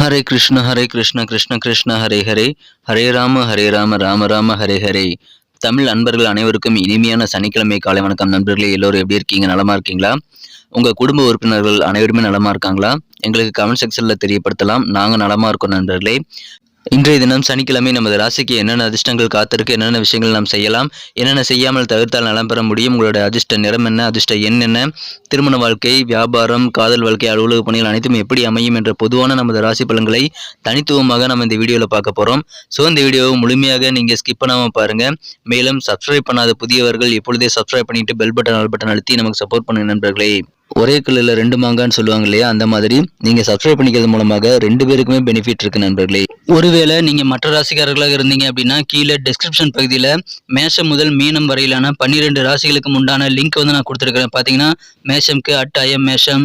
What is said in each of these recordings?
ஹரே கிருஷ்ண ஹரே கிருஷ்ண கிருஷ்ண கிருஷ்ண ஹரே ஹரே. ஹரே ராம ஹரே ராம ராம ராம ஹரே ஹரே. தமிழ் நண்பர்கள் அனைவருக்கும் இனிமையான சனிக்கிழமை காலை வணக்கம் நண்பர்களே. எல்லோரும் எப்படி இருக்கீங்க? நலமா இருக்கீங்களா? உங்க குடும்ப உறுப்பினர்கள் அனைவருமே நலமா இருக்காங்களா? எங்களுக்கு கமெண்ட் செக்ஷன்ல தெரியப்படுத்தலாம். நாங்க நலமா இருக்கோம் நண்பர்களே. இன்றைய தினம் சனிக்கிழமை நமது ராசிக்கு என்னென்ன அதிர்ஷ்டங்கள் காத்திருக்கு என்னென்ன விஷயங்கள் நாம் செய்யலாம் என்னென்ன செய்யாமல் தவிர்த்தால் நலம் பெற முடியும் உங்களுடைய அதிர்ஷ்ட நிறம் என்ன அதிர்ஷ்ட எண் என்ன திருமண வாழ்க்கை வியாபாரம் காதல் வாழ்க்கை அலுவலக பணிகள் அனைத்தும் எப்படி அமையும் என்ற பொதுவான நமது ராசி பலன்களை தனித்துவமாக நம்ம இந்த வீடியோவில் பார்க்க போகிறோம் ஸோ இந்த வீடியோவை முழுமையாக நீங்கள் ஸ்கிப் பண்ணாமல் பாருங்கள் மேலும் சப்ஸ்கிரைப் பண்ணாத புதியவர்கள் எப்பொழுதே சப்ஸ்கிரைப் பண்ணிட்டு பெல் பட்டன் ஆல் பட்டன் அழுத்தி நமக்கு சப்போர்ட் பண்ணுங்க நண்பர்களே. ஒரே கல்லில் ரெண்டு மாங்கான்னு சொல்லுவாங்க இல்லையா அந்த மாதிரி நீங்கள் சப்ஸ்கிரைப் பண்ணிக்கிறது மூலமாக ரெண்டு பேருக்குமே பெனிஃபிட் இருக்கு நண்பர்களே. ஒருவேளை நீங்கள் மற்ற ராசிக்காரர்களாக இருந்தீங்க அப்படின்னா கீழே டிஸ்கிரிப்ஷன் பகுதியில் மேஷம் முதல் மீனம் வரையிலான பன்னிரெண்டு ராசிகளுக்கு உண்டான லிங்க் வந்து நான் கொடுத்துருக்கிறேன். பார்த்தீங்கன்னா மேஷம்க்கு அட்டாயம் மேஷம்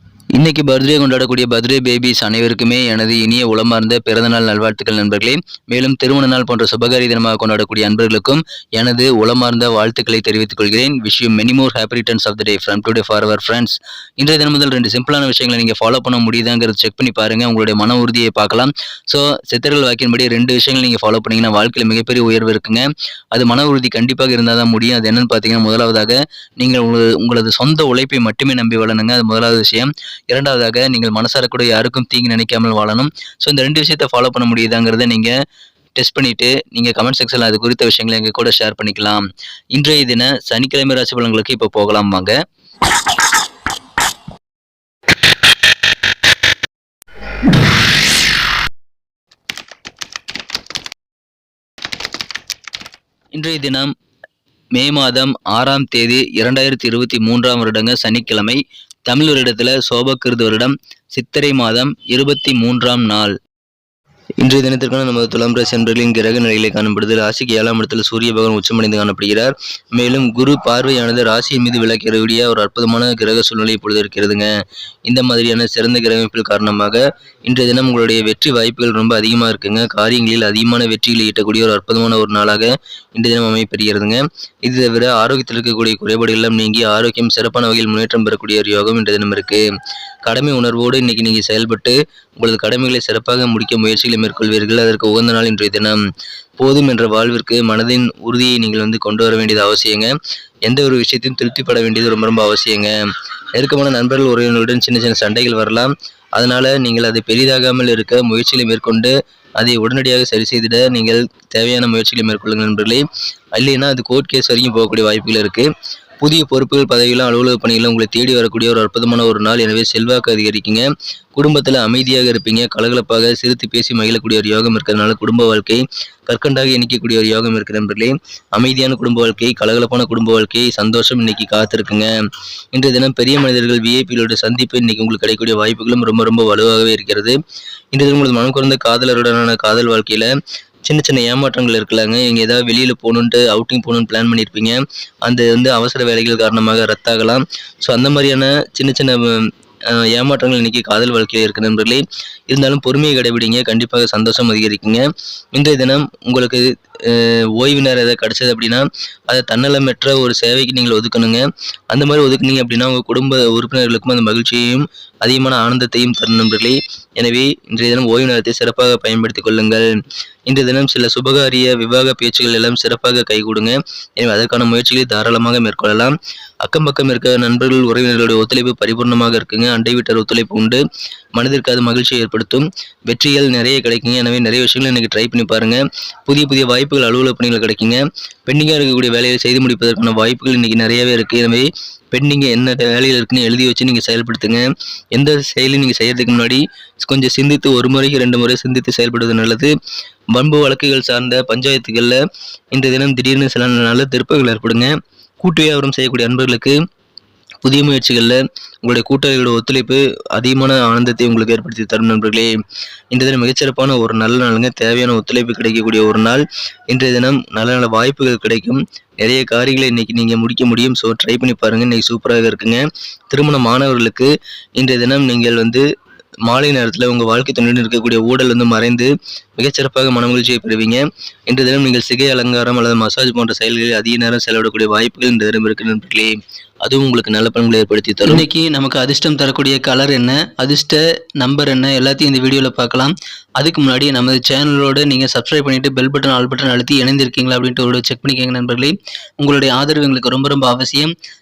இன்னைக்கு பர்த்டே கொண்டாடக்கூடிய பர்த்டே பேபிஸ் அனைவருக்குமே எனது இனிய உளமார்ந்த பிறந்தநாள் நல்வாழ்த்துக்கள் நண்பர்களே. மேலும் திருமண நாள் போன்ற சுபகாரி தினமாக கொண்டாடக்கூடிய அன்பர்களுக்கும் எனது உளமார்ந்த வாழ்த்துக்களை தெரிவித்துக் கொள்கிறேன். Wish you many more happy returns of the day from today for our friends இன்றைய தினம் முதல் ரெண்டு சிம்பிளான விஷயங்களை நீங்கள் ஃபாலோ பண்ண முடியுதாங்கிறது செக் பண்ணி பாருங்க. உங்களுடைய மன உறுதியை பார்க்கலாம். ஸோ சித்தர்கள் வாக்கின்படி ரெண்டு விஷயங்கள் நீங்கள் ஃபாலோ பண்ணீங்கன்னா வாழ்க்கையில் மிகப்பெரிய உயர்வு இருக்குங்க. அது மன உறுதி கண்டிப்பாக இருந்தால் தான் முடியும். அது என்னன்னு பார்த்தீங்கன்னா முதலாவதாக நீங்கள் உங்களது உங்களது சொந்த உழைப்பை மட்டுமே நம்பி வளனுங்க அது முதலாவது விஷயம். இரண்டாவதாக நீங்கள் மனசார கூட யாருக்கும் தீங்கு நினைக்காமல் வாழணும். ஸோ இந்த ரெண்டு விஷயத்தை ஃபாலோ பண்ண முடியுதாங்கிறத நீங்கள் டெஸ்ட் பண்ணிட்டு நீங்கள் கமெண்ட் செக்ஷனில் அது குறித்த விஷயங்களை எங்கள் கூட ஷேர் பண்ணிக்கலாம். இன்றைய தின சனிக்கிழமை ராசி பலன்களுக்கு இப்போ போகலாம் வாங்க. இன்றைய தினம் மே மாதம் ஆறாம் தேதி இரண்டாயிரத்தி இருபத்தி மூன்றாம் வருடங்க சனிக்கிழமை. தமிழ் வருடத்தில் சோபக்கிருது வருடம் சித்திரை மாதம் இருபத்தி மூன்றாம் நாள். இன்றைய தினத்திற்கான நமது துலாம் ராசி அன்பர்களின் கிரக நிலையிலே காணப்படுது ராசிக்கு ஏழாம் இடத்தில் சூரிய பகவான் உச்சமடைந்து காணப்படுகிறார். மேலும் குரு பார்வையானது ராசியின் மீது விளக்கிறக்கூடிய ஒரு அற்புதமான கிரக சூழ்நிலை இப்பொழுது இருக்கிறதுங்க. இந்த மாதிரியான சிறந்த கிரகமைப்பில் காரணமாக இன்றைய தினம் உங்களுடைய வெற்றி வாய்ப்புகள் ரொம்ப அதிகமாக இருக்குங்க. காரியங்களில் அதிகமான வெற்றிகளை ஈட்டக்கூடிய ஒரு அற்புதமான ஒரு நாளாக இன்றைய தினம் அமைப்பெறுகிறதுங்க இது தவிர ஆரோக்கியத்தில் இருக்கக்கூடிய குறைபாடுகள் எல்லாம் நீங்கி ஆரோக்கியம் சிறப்பான வகையில் முன்னேற்றம் பெறக்கூடிய ஒரு யோகம் இன்றைய தினம் இருக்கு. கடமை உணர்வோடு இன்னைக்கு நீங்கள் செயல்பட்டு உங்களது கடமைகளை சிறப்பாக முடிக்க முயற்சிகளை மேற்கொள்வீர்கள். அதற்கு உகந்த நாள் இன்றைய தினம் போதும் என்ற வாழ்விற்கு மனதின் உறுதியை நீங்கள் வந்து கொண்டு வர வேண்டியது அவசியங்க. எந்த ஒரு விஷயத்தையும் திருப்திப்பட வேண்டியது ரொம்ப ரொம்ப அவசியங்க. நெருக்கமான நண்பர்கள் உறவினர்களுடன் சின்ன சின்ன சண்டைகள் வரலாம். அதனால் நீங்கள் அதை பெரிதாகாமல் இருக்க முயற்சிகளை மேற்கொண்டு அதை உடனடியாக சரி செய்திட நீங்கள் தேவையான முயற்சிகளை மேற்கொள்ளுங்கள் நண்பர்களே. இல்லைன்னா அது கோர்ட் கேஸ் வரைக்கும் போகக்கூடிய வாய்ப்புகள் இருக்குது புதிய பொறுப்புகள் பதவிகளும் அலுவலக பணிகளும் உங்களை தேடி வரக்கூடிய ஒரு அற்புதமான ஒரு நாள். எனவே செல்வாக்கு அதிகரிக்குங்க. குடும்பத்தில் அமைதியாக இருப்பீங்க. கலகலப்பாக சிரித்து பேசி மகிழக்கூடிய ஒரு யோகம் இருக்கிறதுனால குடும்ப வாழ்க்கை கற்கண்டாக இணைக்கக்கூடிய ஒரு யோகம் இருக்கிற நண்பர்களே அமைதியான குடும்ப வாழ்க்கை கலகலப்பான குடும்ப வாழ்க்கை சந்தோஷம் இன்னைக்கு காத்திருக்குங்க. இன்றைய தினம் பெரிய மனிதர்கள் விஐபிகளோட சந்திப்பு இன்னைக்கு உங்களுக்கு கிடைக்கக்கூடிய வாய்ப்புகளும் ரொம்ப ரொம்ப வலுவாகவே இருக்கிறது. இன்றைய தினம் உங்களது மனம் குறைந்த காதலருடனான காதல் வாழ்க்கையில சின்ன சின்ன ஏமாற்றங்கள் இருக்கலாங்க நீங்கள் ஏதாவது வெளியில் போகணுன்ட்டு அவுட்டிங் போகணுன்னு பிளான் பண்ணியிருப்பீங்க அந்த வந்து அவசர வேலைகள் காரணமாக ரத்தாகலாம். ஸோ அந்த மாதிரியான சின்ன சின்ன ஏமாற்றங்கள் இன்றைக்கி காதல் வாழ்க்கையில் இருக்க நண்பர்களே. இருந்தாலும் பொறுமையை கடைபிடிங்க. கண்டிப்பாக சந்தோஷம் அதிகரிக்குங்க. இன்றைய தினம் உங்களுக்கு ஓய்வு நேரம் எதாவது கிடச்சது அப்படின்னா அதை தன்னலமற்ற ஒரு சேவைக்கு நீங்கள் ஒதுக்கணுங்க. அந்த மாதிரி ஒதுக்குனீங்க அப்படின்னா உங்கள் குடும்ப உறுப்பினர்களுக்கும் அந்த மகிழ்ச்சியையும் அதிகமான ஆனந்தத்தையும் தரும் நண்பர்களே. எனவே இன்றைய தினம் ஓய்வு நேரத்தை சிறப்பாக பயன்படுத்திக் கொள்ளுங்கள். இன்றைய தினம் சில சுபகாரிய விவாக பேச்சுகள் எல்லாம் சிறப்பாக கைகூடுங்க எனவே அதற்கான முயற்சிகளை தாராளமாக மேற்கொள்ளலாம். அக்கம் பக்கம் இருக்க நண்பர்கள் உறவினர்களுடைய ஒத்துழைப்பு பரிபூர்ணமாக இருக்குங்க. அண்டை வீட்டர் ஒத்துழைப்பு உண்டு. மனதிற்கு அது மகிழ்ச்சியை ஏற்படுத்தும். வெற்றிகள் நிறைய கிடைக்குங்க. எனவே நிறைய விஷயங்கள் இன்னைக்கு ட்ரை பண்ணி பாருங்க. புதிய புதிய வாய்ப்பு வாய்ப்புகள் அலுவலக பணிகள் கிடைக்குங்க. பெண்டிங்காக இருக்கக்கூடிய வேலையை செய்து முடிப்பதற்கான வாய்ப்புகள் இன்னைக்கு நிறையவே இருக்குது எனவே பெண்டிங்காக என்ன வேலையில் இருக்குன்னு எழுதி வச்சு நீங்கள் செயல்படுத்துங்க. எந்த செயலையும் நீங்கள் செய்யறதுக்கு முன்னாடி கொஞ்சம் சிந்தித்து ஒரு முறைக்கு ரெண்டு முறை சிந்தித்து செயல்படுவது நல்லது. வம்பு வழக்குகள் சார்ந்த பஞ்சாயத்துகளில் இன்றைய தினம் திடீர்னு சில நல்ல திருப்பங்கள் ஏற்படுங்க. கூட்டு வியாபாரம் செய்யக்கூடிய அன்பர்களுக்கு புதிய முயற்சிகளில் உங்களுடைய கூட்டாளிகளோட ஒத்துழைப்பு அதிகமான ஆனந்தத்தை உங்களுக்கு ஏற்படுத்தி தரும் நண்பர்களே. இன்றைய தினம் மிகச்சிறப்பான ஒரு நல்ல நாளுங்க. தேவையான ஒத்துழைப்பு கிடைக்கக்கூடிய ஒரு நாள். இன்றைய தினம் நல்ல நல்ல வாய்ப்புகள் கிடைக்கும். நிறைய காரியங்களை இன்னைக்கு நீங்கள் முடிக்க முடியும். ஸோ ட்ரை பண்ணி பாருங்கள் இன்னைக்கு சூப்பராக இருக்குங்க. திருமண மாணவர்களுக்கு இன்றைய தினம் நீங்கள் வந்து மாலை நேரத்தில் உங்கள் வாழ்க்கை துணையுடன் இருக்கக்கூடிய ஊடல் வந்து மறைந்து மிகச்சிறப்பாக மனமகிழ்ச்சியை பெறுவீங்க. இன்று தினம் நீங்கள் சிகை அலங்காரம் அல்லது மசாஜ் போன்ற செயல்களில் அதிக நேரம் செலவிடக்கூடிய வாய்ப்புகள் இந்த தினம் இருக்கு நண்பர்களே. அதுவும் உங்களுக்கு நல்ல பலன்களை ஏற்படுத்தி தரும். இன்னைக்கு நமக்கு அதிர்ஷ்டம் தரக்கூடிய கலர் என்ன அதிர்ஷ்ட நம்பர் என்ன எல்லாத்தையும் இந்த வீடியோவில் பார்க்கலாம். அதுக்கு முன்னாடி நமது சேனலோடு நீங்கள் சப்ஸ்கிரைப் பண்ணிவிட்டு பெல் பட்டன் ஆல் பட்டன் அழுத்தி இணைந்திருக்கீங்களா அப்படின்ட்டு ஒரு செக் பண்ணிக்கோங்க நண்பர்களே. உங்களுடைய ஆதரவு எங்களுக்கு ரொம்ப ரொம்ப அவசியம்.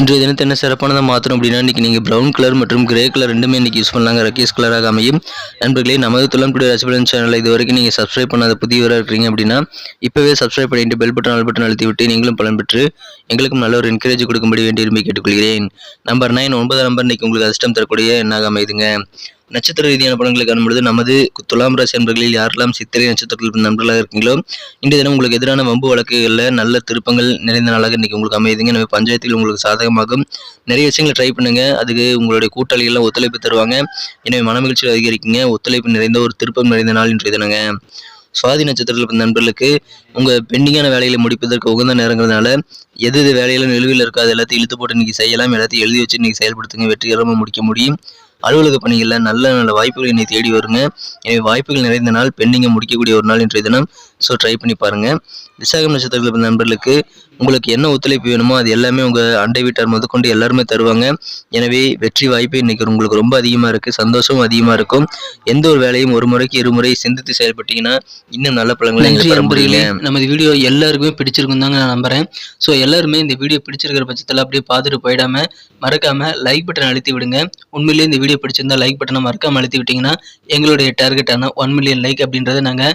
இன்றைய தினத்தை என்ன சிறப்பானதாக மாற்றணும் அப்படின்னா இன்றைக்கி நீங்கள் ப்ரௌன் கலர் மற்றும் கிரே கலர் ரெண்டுமே இன்றைக்கி யூஸ் பண்ணலாங்க ரக்கேஸ் கலராக அமையும். நண்பர்களே நமது துளன்புடைய ரசிபலன் சேனலை இது வரைக்கும் நீங்கள் சப்ஸ்கிரைப் பண்ணாத புதியவராக இருக்கிறீங்க அப்படின்னா இப்போவே சப்ஸ்கிரைப் பண்ணிட்டு பெல் பட்டன் ஆல் பட்டன் அழுத்தி விட்டு நீங்களும் பலன் பெற்று எங்களுக்கும் நல்ல ஒரு என்கரேஜ் கொடுக்கும்படி வேண்டி விரும்பி கேட்டுக்கொள்கிறேன். நம்பர் நைன் ஒன்பதாம் நம்பர் இன்னைக்கு உங்களுக்கு அதிர்ஷ்டம் தரக்கூடிய என்னாக அமைதுங்க. நட்சத்திர ரீதியான படங்களை காணும்பொழுது நமது துலாம் ராசி நண்பர்களில் யாரெல்லாம் சித்திரை நட்சத்திரத்தில் நண்பர்களாக இருக்கீங்களோ இன்றைய தினம் உங்களுக்கு எதிரான வம்பு வழக்குகளில் நல்ல திருப்பங்கள் நிறைந்த நாளாக இன்னைக்கு உங்களுக்கு அமையுதுங்க. நம்ம பஞ்சாயத்தில் உங்களுக்கு சாதகமாகும். நிறைய விஷயங்களை ட்ரை பண்ணுங்க. அதுக்கு உங்களுடைய கூட்டாளிகள்லாம் ஒத்துழைப்பு தருவாங்க. எனவே மனமகிழ்ச்சி அதிகரிக்குங்க. ஒத்துழைப்பு நிறைந்த ஒரு திருப்பம் நிறைந்த நாள் இன்றைய தினங்க. சுவாதி நட்சத்திரத்தில் பிறந்த நண்பர்களுக்கு உங்கள் பெண்டிங்கான வேலைகளை முடிப்பதற்கு உகந்த நேரங்கிறதுனால எது எது வேலையில நிலுவையில் இருக்கோ அது எல்லாத்தையும் இழுத்து போட்டு இன்னைக்கு செய்யலாம். எல்லாத்தையும் எழுதி வச்சு இன்னைக்கு செயல்படுத்துங்க. வெற்றிகரமாக முடிக்க முடியும். அலுவலக பணிகளில் நல்ல நல்ல வாய்ப்புகள் என்னை தேடி வருங்க. எனவே வாய்ப்புகள் நிறைந்த நாள் பெண்டிங்கை முடிக்கக்கூடிய ஒரு நாள் இன்றைய தினம். ஸோ ட்ரை பண்ணி பாருங்கள் விசாகம் நட்சத்திரத்தில் பிறந்த நண்பர்களுக்கு உங்களுக்கு என்ன ஒத்துழைப்பு வேணுமோ அது எல்லாமே உங்கள் அண்டை வீட்டார் முதற்கொண்டு எல்லாருமே தருவாங்க. எனவே வெற்றி வாய்ப்பு இன்னைக்கு உங்களுக்கு ரொம்ப அதிகமாக இருக்குது சந்தோஷமும் அதிகமாக இருக்கும். எந்த ஒரு வேலையும் ஒரு முறைக்கு இருமுறை சிந்தித்து செயல்பட்டீங்கன்னா இன்னும் நல்ல நண்பர்களே. முடியுங்க. நமது வீடியோ எல்லாருக்குமே பிடிச்சிருக்கும் தாங்க நான் நம்புறேன். ஸோ எல்லாருமே இந்த வீடியோ பிடிச்சிருக்கிற பட்சத்தில் அப்படியே பார்த்துட்டு போயிடாம மறக்காம லைக் பட்டன் அழுத்தி விடுங்க. உண்மையிலேயே இந்த வீடியோ பிடிச்சிருந்தா லைக் பட்டனை மறக்காம அழுத்தி விட்டீங்கன்னா எங்களுடைய டார்கெட்டான ஒன் மில்லியன் லைக் அப்படின்றத நாங்கள்